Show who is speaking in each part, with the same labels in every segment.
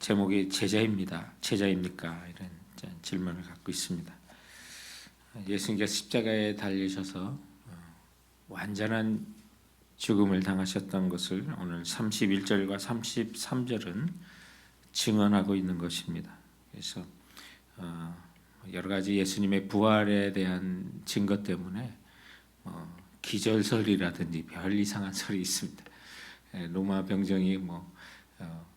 Speaker 1: 제목이 제자입니다. 제자입니까? 이런 질문을 갖고 있습니다. 예수님께서 십자가에 달리셔서 어, 완전한 죽음을 당하셨던 것을 오늘 31절과 33절은 증언하고 있는 것입니다. 그래서 어, 여러 가지 예수님의 부활에 대한 증거 때문에 어, 기절설이라든지 별 이상한 설이 있습니다. 예, 로마 병정이 뭐 어,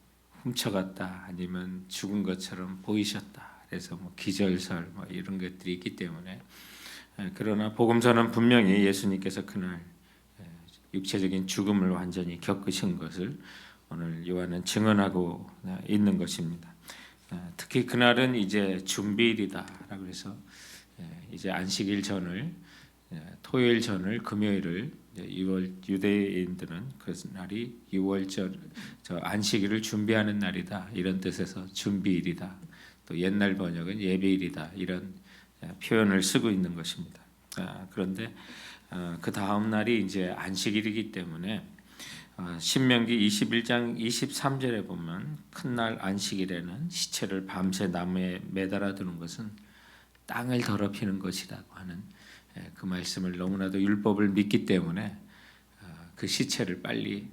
Speaker 1: 훔쳐갔다 아니면 죽은 것처럼 보이셨다. 그래서 뭐 기절설 뭐 이런 것들이 있기 때문에 예, 그러나 복음서는 분명히 예수님께서 그날 예, 육체적인 죽음을 완전히 겪으신 것을 오늘 요한은 증언하고 있는 것입니다. 아, 특히 그날은 이제 준비일이다라고 해서 예, 이제 안식일 전을 토요일 전을 금요일을 6월 유대인들은 그 날이 6월절 저 안식일을 준비하는 날이다. 이런 뜻에서 준비일이다. 또 옛날 번역은 예배일이다. 이런 표현을 쓰고 있는 것입니다. 아, 그런데 어, 그 다음 날이 이제 안식일이기 때문에 어, 신명기 21장 23절에 보면 큰 날 안식일에는 시체를 밤새 나무에 매달아 두는 것은 땅을 더럽히는 것이라고 하는 예, 그 말씀을 너무나도 율법을 믿기 때문에 어, 그 시체를 빨리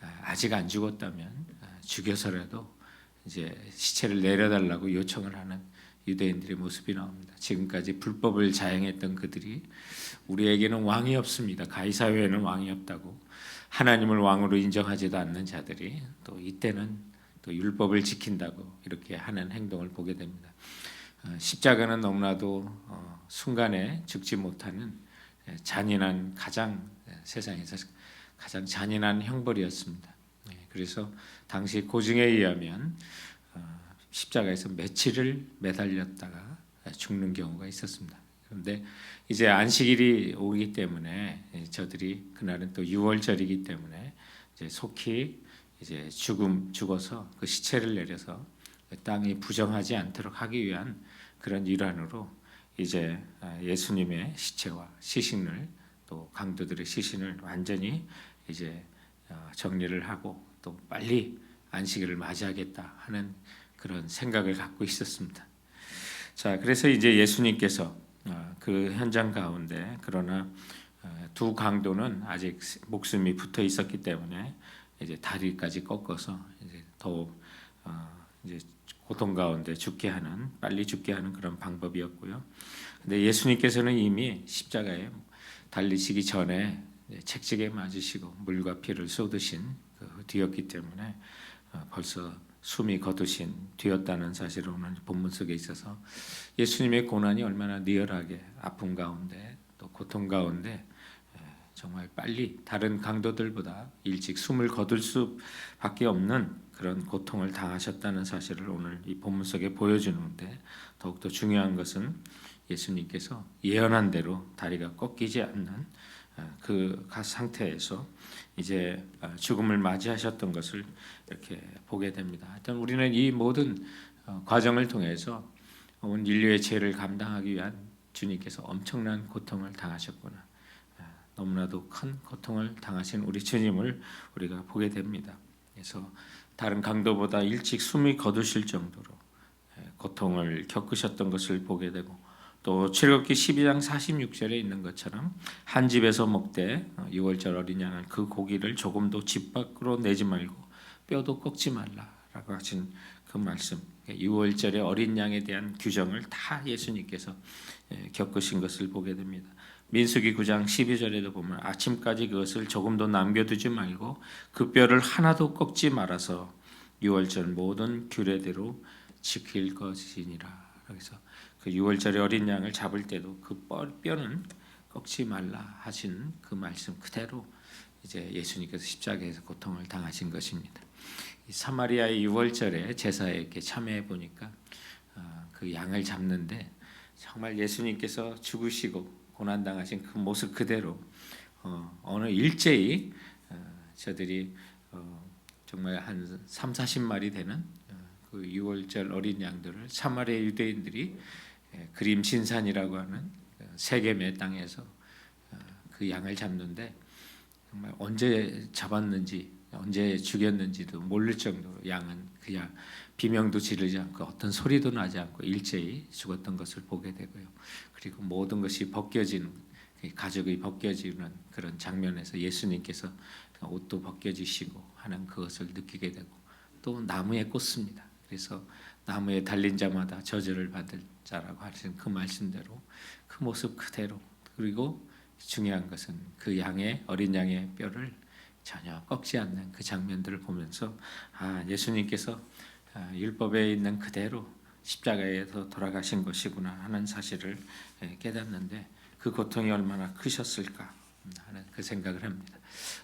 Speaker 1: 아, 아직 안 죽었다면 아, 죽여서라도 이제 시체를 내려달라고 요청을 하는 유대인들의 모습이 나옵니다. 지금까지 불법을 자행했던 그들이 우리에게는 왕이 없습니다. 가이사 외에는 왕이 없다고 하나님을 왕으로 인정하지도 않는 자들이 또 이때는 또 율법을 지킨다고 이렇게 하는 행동을 보게 됩니다. 어, 십자가는 너무나도 어, 순간에 죽지 못하는 예, 잔인한 가장 예, 세상에서 가장 잔인한 형벌이었습니다. 예, 그래서 당시 고증에 의하면 어, 십자가에서 며칠을 매달렸다가 죽는 경우가 있었습니다. 그런데 이제 안식일이 오기 때문에 저들이 그날은 또 6월절이기 때문에 이제 속히 이제 죽음 죽어서 그 시체를 내려서 그 땅이 부정하지 않도록 하기 위한 그런 일환으로 이제 아, 예수님의 시체와 시신을 또 강도들의 시신을 완전히 이제 어, 정리를 하고 또 빨리 안식일을 맞이하겠다 하는 그런 생각을 갖고 있었습니다. 자, 그래서 이제 예수님께서 어, 그 현장 가운데 그러나 어, 두 강도는 아직 목숨이 붙어 있었기 때문에 이제 다리까지 꺾어서 이제 더욱 이제 고통 가운데 죽게 하는 빨리 죽게 하는 그런 방법이었고요. 근데 예수님께서는 이미 십자가에 달리시기 전에 책직에 맞으시고 물과 피를 쏟으신 그 뒤였기 때문에 어, 벌써 숨이 거두신 뒤였다는 사실을 오늘 본문 속에 있어서 예수님의 고난이 얼마나 리얼하게 아픔 가운데 또 고통 가운데 정말 빨리 다른 강도들보다 일찍 숨을 거둘 수밖에 없는 그런 고통을 당하셨다는 사실을 오늘 이 본문 속에 보여주는데 더욱더 중요한 것은 예수님께서 예언한 대로 다리가 꺾이지 않는 어, 그 상태에서 이제 어, 죽음을 맞이하셨던 것을 이렇게 보게 됩니다. 하여튼 우리는 이 모든 어, 과정을 통해서 온 인류의 죄를 감당하기 위한 주님께서 엄청난 고통을 당하셨구나. 너무나도 큰 고통을 당하신 우리 주님을 우리가 보게 됩니다. 그래서 다른 강도보다 일찍 숨이 거두실 정도로 고통을 겪으셨던 것을 보게 되고 또 출애굽기 12장 46절에 있는 것처럼 한 집에서 먹되 6월절 어, 어린 양은 그 고기를 조금도 집 밖으로 내지 말고 뼈도 꺾지 말라라고 하신 그 말씀 6월절의 어린 양에 대한 규정을 다 예수님께서 예, 겪으신 것을 보게 됩니다. 민수기 9장 12절에도 보면 아침까지 그것을 조금도 남겨두지 말고 그 뼈를 하나도 꺾지 말아서 6월절 모든 규례대로 지킬 것이니라. 그래서 그 6월절에 어린 양을 잡을 때도 그 뼈는 꺾지 말라 하신 그 말씀 그대로 이제 예수님께서 십자가에서 고통을 당하신 것입니다. 사마리아의 6월절에 제사에 이렇게 참여해 보니까 어, 그 양을 잡는데 정말 예수님께서 죽으시고 고난 당하신 그 모습 그대로 어, 어느 일제히 어, 저들이 정말 한 3, 40마리 되는 그 6월절 어린 양들을 사마리아 유대인들이 예, 그림 신산이라고 하는 그 세겜의 땅에서 어, 그 양을 잡는데 정말 언제 잡았는지 언제 죽였는지도 모를 정도로 양은 그냥 비명도 지르지 않고 어떤 소리도 나지 않고 일제히 죽었던 것을 보게 되고요. 그리고 모든 것이 벗겨지는 가족이 벗겨지는 그런 장면에서 예수님께서 옷도 벗겨지시고 하는 그것을 느끼게 되고 또 나무에 꽂습니다. 그래서 나무에 달린 자마다 저주를 받을 자라고 하신 그 말씀대로 그 모습 그대로 그리고 중요한 것은 그 양의 어린 양의 뼈를 전혀 꺾지 않는 그 장면들을 보면서 아 예수님께서 아, 율법에 있는 그대로 십자가에서 돌아가신 것이구나 하는 사실을 예, 깨닫는데 그 고통이 얼마나 크셨을까 하는 그 생각을 합니다.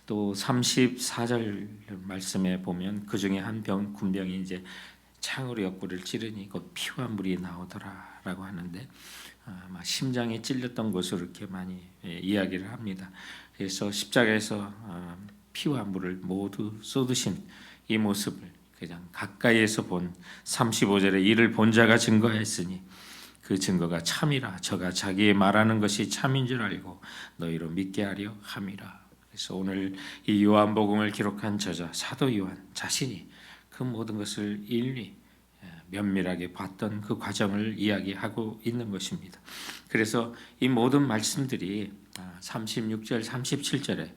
Speaker 1: 또 34절 말씀에 보면 그 중에 한 병 군병이 이제 창으로 옆구리를 찌르니 그 피와 물이 나오더라라고 하는데 아마 심장이 찔렸던 것으로 이렇게 많이 예, 이야기를 합니다. 그래서 십자가에서 아, 피와 물을 모두 쏟으신 이 모습을 그냥 가까이에서 본 35절에 이를 본 자가 증거했으니 그 증거가 참이라 저가 자기의 말하는 것이 참인 줄 알고 너희로 믿게 하려 함이라. 그래서 오늘 이 요한복음을 기록한 저자 사도 요한 자신이 그 모든 것을 일리 예, 면밀하게 봤던 그 과정을 이야기하고 있는 것입니다. 그래서 이 모든 말씀들이 36절, 37절에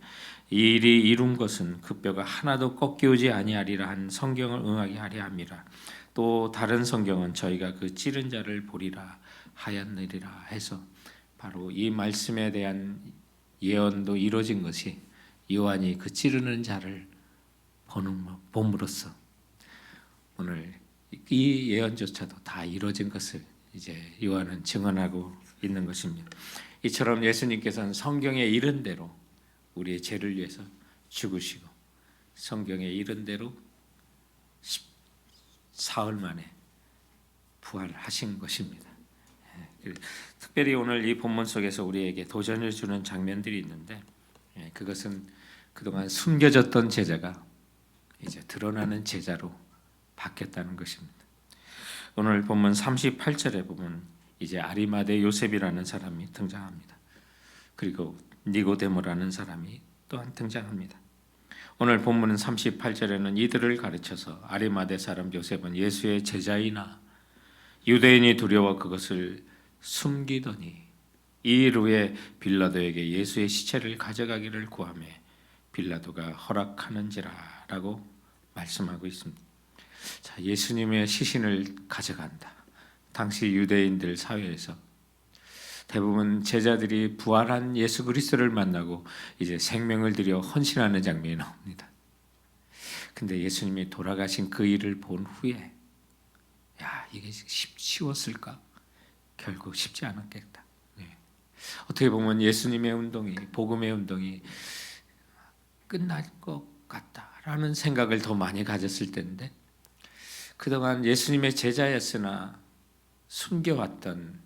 Speaker 1: 이 일이 이룬 것은 그 뼈가 하나도 꺾이지 아니하리라 한 성경을 응하게 하려 함이라. 또 다른 성경은 저희가 그 찌른 자를 보리라 하였느리라 해서 바로 이 말씀에 대한 예언도 이루어진 것이 요한이 그 찌르는 자를 보는 봄으로써 오늘 이 예언조차도 다 이루어진 것을 이제 요한은 증언하고 있는 것입니다. 이처럼 예수님께서는 성경에 이른 대로 우리의 죄를 위해서 죽으시고 성경에 이른 대로 사흘 만에 부활하신 것입니다. 예, 특별히 오늘 이 본문 속에서 우리에게 도전을 주는 장면들이 있는데 예, 그것은 그동안 숨겨졌던 제자가 이제 드러나는 제자로 바뀌었다는 것입니다. 오늘 본문 38절에 보면 이제 아리마대 요셉이라는 사람이 등장합니다. 그리고 니고데모라는 사람이 또한 등장합니다. 오늘 본문은 38절에는 이들을 가르쳐서 아리마대 사람 요셉은 예수의 제자이나 유대인이 두려워 그것을 숨기더니 이일 후에 빌라도에게 예수의 시체를 가져가기를 구하며 빌라도가 허락하는지라라고 말씀하고 있습니다. 자, 예수님의 시신을 가져간다. 당시 유대인들 사회에서 대부분 제자들이 부활한 예수 그리스도를 만나고 이제 생명을 들여 헌신하는 장면이 나옵니다. 근데 예수님이 돌아가신 그 일을 본 후에 야 이게 쉬웠을까? 결국 쉽지 않았겠다. 네. 어떻게 보면 예수님의 운동이 복음의 운동이 끝날 것 같다라는 생각을 더 많이 가졌을 텐데 그동안 예수님의 제자였으나 숨겨왔던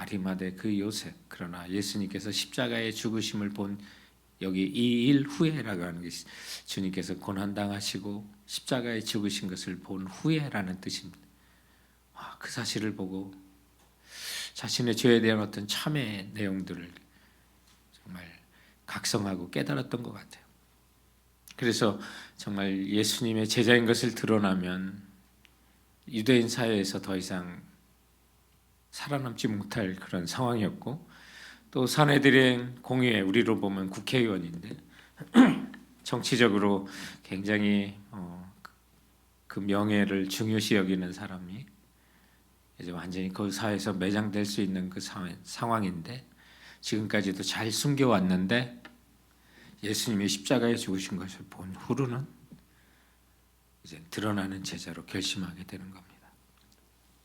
Speaker 1: 아리마대 그 요셉 그러나 예수님께서 십자가의 죽으심을 본 여기 이 일 후에라고 하는 것이 주님께서 고난 당하시고 십자가에 죽으신 것을 본 후에라는 뜻입니다. 와, 그 사실을 보고 자신의 죄에 대한 어떤 참의 내용들을 정말 각성하고 깨달았던 것 같아요. 그래서 정말 예수님의 제자인 것을 드러나면 유대인 사회에서 더 이상 살아남지 못할 그런 상황이었고 또 사내들의 공의회 우리로 보면 국회의원인데 정치적으로 굉장히 어, 그 명예를 중요시 여기는 사람이 이제 완전히 그 사회에서 매장될 수 있는 그 상황인데 지금까지도 잘 숨겨왔는데 예수님이 십자가에 죽으신 것을 본 후로는 이제 드러나는 제자로 결심하게 되는 겁니다.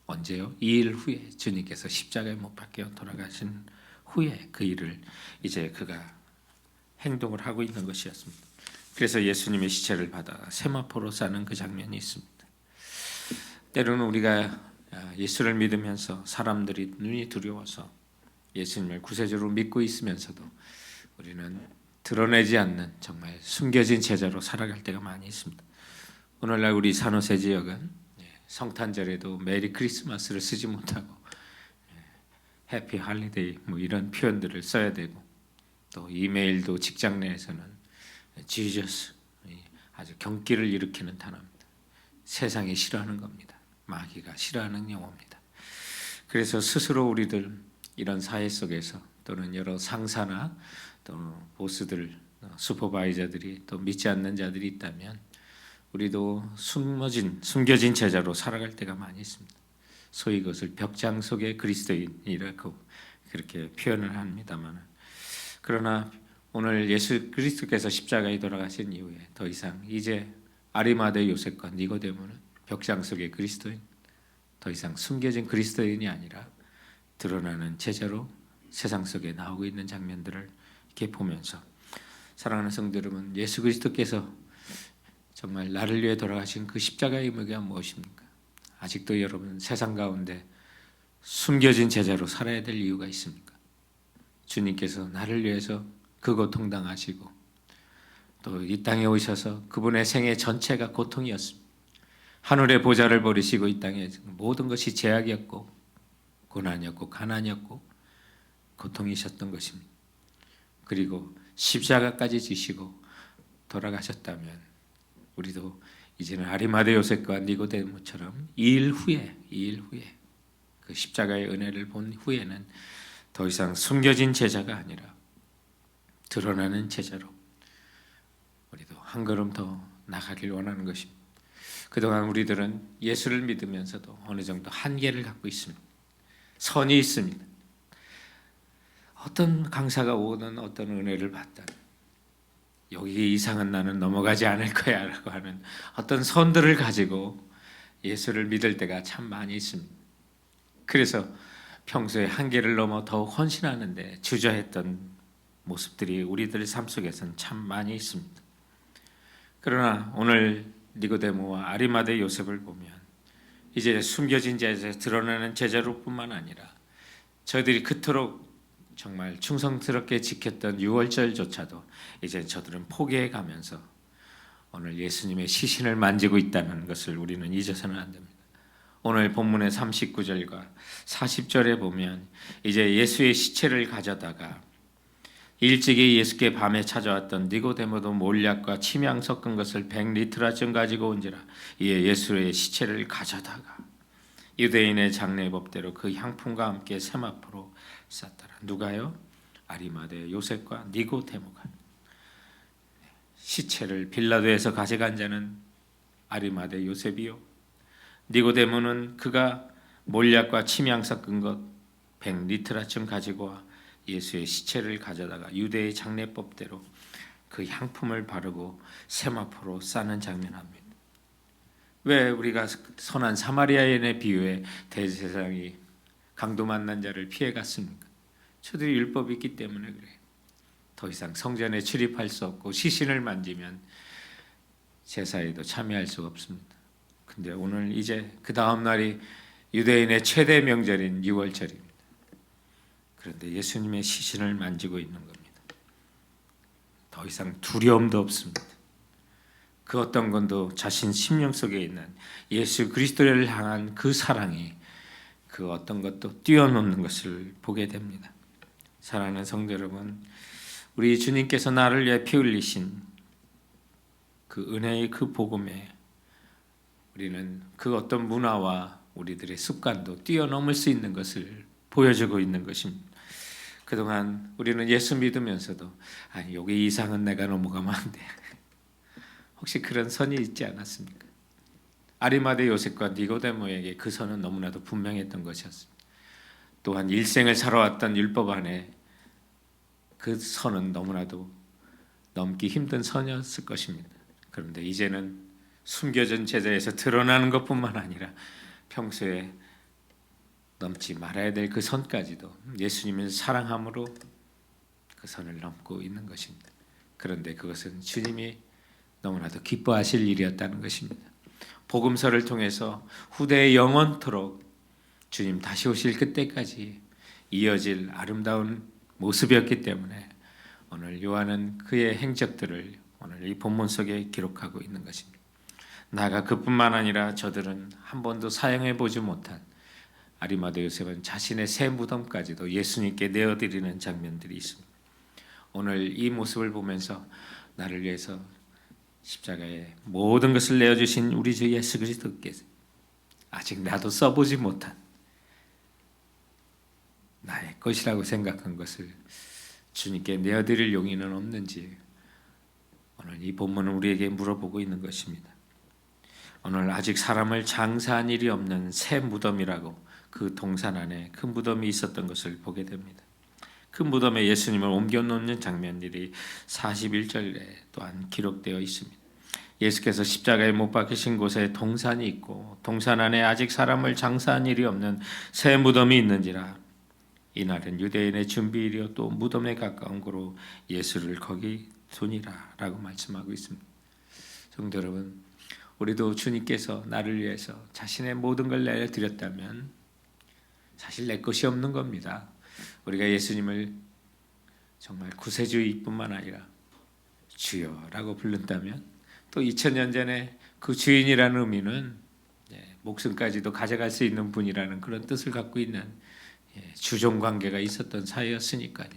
Speaker 1: 언제요? 이 일 후에 주님께서 십자가에 못 박혀 돌아가신 후에 그 일을 이제 그가 행동을 하고 있는 것이었습니다. 그래서 예수님의 시체를 받아 세마포로 싸는 그 장면이 있습니다. 때로는 우리가 예수를 믿으면서 사람들이 눈이 두려워서 예수님을 구세주로 믿고 있으면서도 우리는 드러내지 않는 정말 숨겨진 제자로 살아갈 때가 많이 있습니다. 오늘날 우리 산호세 지역은 성탄절에도 메리 크리스마스를 쓰지 못하고 해피 할리데이 뭐 이런 표현들을 써야 되고 또 이메일도 직장 내에서는 지저스 아주 경기를 일으키는 단어입니다. 세상이 싫어하는 겁니다. 마귀가 싫어하는 용어입니다. 그래서 스스로 우리들 이런 사회 속에서 또는 여러 상사나 또 보스들, 슈퍼바이저들이 또 믿지 않는 자들이 있다면 우리도 숨어진 숨겨진 제자로 살아갈 때가 많이 있습니다. 소위 그것을 벽장 속의 그리스도인이라고 그렇게 표현을 합니다만 그러나 오늘 예수 그리스도께서 십자가에 돌아가신 이후에 더 이상 이제 아리마대 요셉과 니고데모는 벽장 속의 그리스도인 더 이상 숨겨진 그리스도인이 아니라 드러나는 제자로 세상 속에 나오고 있는 장면들을 이렇게 보면서 사랑하는 성도 여러분 예수 그리스도께서 정말 나를 위해 돌아가신 그 십자가의 의미가 무엇입니까? 아직도 여러분 세상 가운데 숨겨진 제자로 살아야 될 이유가 있습니까? 주님께서 나를 위해서 그 고통 당하시고 또 이 땅에 오셔서 그분의 생애 전체가 고통이었습니다. 하늘의 보좌를 버리시고 이 땅에 모든 것이 제약이었고 고난이었고 가난이었고 고통이셨던 것입니다. 그리고 십자가까지 지시고 돌아가셨다면 우리도 이제는 아리마대 요셉과 니고데모처럼 이 일 후에 이 일 후에 그 십자가의 은혜를 본 후에는 더 이상 숨겨진 제자가 아니라 드러나는 제자로 우리도 한 걸음 더 나가길 원하는 것입니다. 그동안 우리들은 예수를 믿으면서도 어느 정도 한계를 갖고 있습니다. 선이 있습니다. 어떤 강사가 오든 어떤 은혜를 받든 여기 이상은 나는 넘어가지 않을 거야라고 하는 어떤 선들을 가지고 예수를 믿을 때가 참 많이 있습니다. 그래서 평소에 한계를 넘어 더욱 헌신하는데 주저했던 모습들이 우리들의 삶 속에서는 참 많이 있습니다. 그러나 오늘 니고데모와 아리마대 요셉을 보면 이제 숨겨진 제자 드러나는 제자로뿐만 아니라 저들이 그토록 정말 충성스럽게 지켰던 유월절조차도 이제 저들은 포기해 가면서 오늘 예수님의 시신을 만지고 있다는 것을 우리는 잊어서는 안 됩니다. 오늘 본문의 39절과 40절에 보면 이제 예수의 시체를 가져다가 일찍이 예수께 밤에 찾아왔던 니고데모도 몰약과 침향 섞은 것을 100리트라쯤 가지고 온지라 이에 예수의 시체를 가져다가 유대인의 장례법대로 그 향품과 함께 세마포로 쌌더라. 누가요? 아리마대 요셉과 니고데모가 시체를 빌라도에서 가져간 자는 아리마대 요셉이요. 니고데모는 그가 몰약과 침향 섞은 것 100리트라쯤 가지고 와 예수의 시체를 가져다가 유대의 장례법대로 그 향품을 바르고 세마포로 싸는 장면합니다. 왜 우리가 선한 사마리아인의 비유에 대제사장이 강도 만난 자를 피해 갔습니까? 저들이 율법이 있기 때문에 그래. 더 이상 성전에 출입할 수 없고 시신을 만지면 제사에도 참여할 수가 없습니다. 근데 오늘 이제 그 다음 날이 유대인의 최대 명절인 6월절입니다. 그런데 예수님의 시신을 만지고 있는 겁니다. 더 이상 두려움도 없습니다. 그 어떤 건도 자신 심령 속에 있는 예수 그리스도를 향한 그 사랑이 그 어떤 것도 뛰어넘는 것을 보게 됩니다. 사랑하는 성도 여러분, 우리 주님께서 나를 위해 피 흘리신 그 은혜의 그 복음에 우리는 그 어떤 문화와 우리들의 습관도 뛰어넘을 수 있는 것을 보여주고 있는 것입니다. 그동안 우리는 예수 믿으면서도 아니 여기 이상은 내가 넘어가면 안 돼. 혹시 그런 선이 있지 않았습니까? 아리마대 요셉과 니고데모에게 그 선은 너무나도 분명했던 것이었습니다. 또한 일생을 살아왔던 율법 안에 그 선은 너무나도 넘기 힘든 선이었을 것입니다. 그런데 이제는 숨겨진 제자에서 드러나는 것뿐만 아니라 평소에 넘지 말아야 될 그 선까지도 예수님을 사랑함으로 그 선을 넘고 있는 것입니다. 그런데 그것은 주님이 너무나도 기뻐하실 일이었다는 것입니다. 복음서를 통해서 후대의 영원토록 주님 다시 오실 그때까지 이어질 아름다운 모습이었기 때문에 오늘 요한은 그의 행적들을 오늘 이 본문 속에 기록하고 있는 것입니다. 나가 그뿐만 아니라 저들은 한 번도 사용해 보지 못한 아리마대 요셉은 자신의 새 무덤까지도 예수님께 내어드리는 장면들이 있습니다. 오늘 이 모습을 보면서 나를 위해서 십자가에 모든 것을 내어주신 우리 주 예수 그리스도께서 아직 나도 써보지 못한 나의 것이라고 생각한 것을 주님께 내어드릴 용의는 없는지 오늘 이 본문은 우리에게 물어보고 있는 것입니다. 오늘 아직 사람을 장사한 일이 없는 새 무덤이라고 그 동산 안에 큰 무덤이 있었던 것을 보게 됩니다. 그 무덤에 예수님을 옮겨 놓는 장면들이 41절에 또한 기록되어 있습니다. 예수께서 십자가에 못 박히신 곳에 동산이 있고 동산 안에 아직 사람을 장사한 일이 없는 새 무덤이 있는지라 이날은 유대인의 준비일이요 또 무덤에 가까운 곳으로 예수를 거기 두니라라고 말씀하고 있습니다. 성도 여러분, 우리도 주님께서 나를 위해서 자신의 모든 걸 내드렸다면 사실 내 것이 없는 겁니다. 우리가 예수님을 정말 구세주이뿐만 아니라 주여라고 부른다면 또 2000년 전에 그 주인이라는 의미는 예, 목숨까지도 가져갈 수 있는 분이라는 그런 뜻을 갖고 있는 예, 주종 관계가 있었던 사이였으니까요.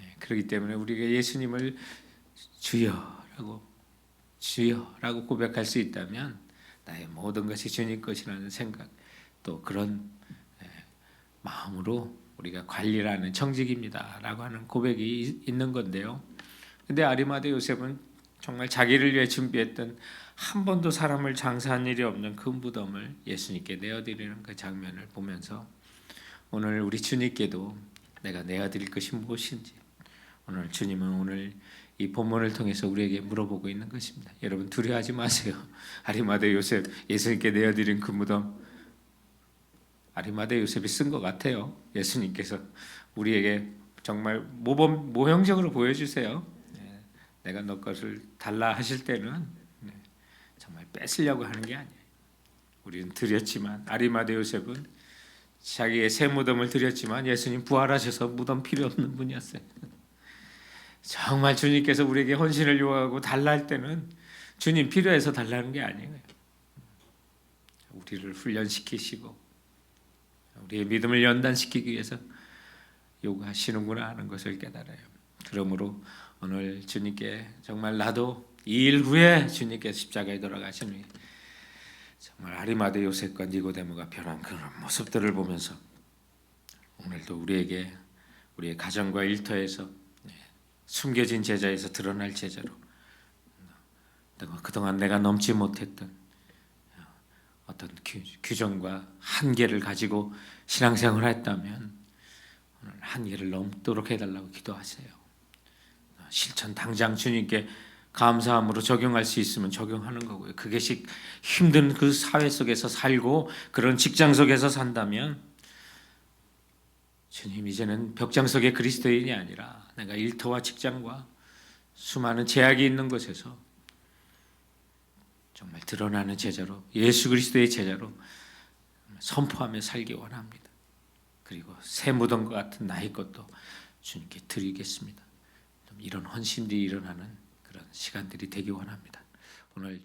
Speaker 1: 예, 그렇기 때문에 우리가 예수님을 주여라고 주여라고 고백할 수 있다면 나의 모든 것이 주님 것이라는 생각 또 그런 예, 마음으로 우리가 관리라는 청직입니다라고 하는 고백이 있는 건데요. 근데 아리마대 요셉은 정말 자기를 위해 준비했던 한 번도 사람을 장사한 일이 없는 그 무덤을 예수님께 내어드리는 그 장면을 보면서 오늘 우리 주님께도 내가 내어드릴 것이 무엇인지 오늘 주님은 오늘 이 본문을 통해서 우리에게 물어보고 있는 것입니다. 여러분 두려워하지 마세요. 아리마대 요셉 예수님께 내어드린 그 무덤 아리마대 요셉이 쓴 것 같아요. 예수님께서 우리에게 정말 모범 모형적으로 보여주세요. 네, 내가 너 것을 달라 하실 때는 네, 정말 뺏으려고 하는 게 아니에요. 우리는 드렸지만 아리마대 요셉은 자기의 새 무덤을 드렸지만 예수님 부활하셔서 무덤 필요 없는 분이었어요. 정말 주님께서 우리에게 헌신을 요하고 달라 할 때는 주님 필요해서 달라는 게 아니에요. 우리를 훈련시키시고 우리의 믿음을 연단시키기 위해서 요구하시는구나 하는 것을 깨달아요. 그러므로 오늘 주님께 정말 나도 이 일 후에 주님께 십자가에 돌아가시는 정말 아리마대 요셉과 니고데모가 변한 그런 모습들을 보면서 오늘도 우리에게 우리의 가정과 일터에서 숨겨진 제자에서 드러날 제자로 그동안 내가 넘지 못했던 어떤 규정과 한계를 가지고 신앙생활을 했다면 오늘 한계를 넘도록 해달라고 기도하세요. 실천 당장 주님께 감사함으로 적용할 수 있으면 적용하는 거고요. 그게 힘든 그 사회 속에서 살고 그런 직장 속에서 산다면 주님 이제는 벽장 속의 그리스도인이 아니라 내가 일터와 직장과 수많은 제약이 있는 곳에서 정말 드러나는 제자로 예수 그리스도의 제자로 선포하며 살기 원합니다. 그리고 새 무덤과 같은 나의 것도 주님께 드리겠습니다. 이런 헌신들이 일어나는 그런 시간들이 되기 원합니다. 오늘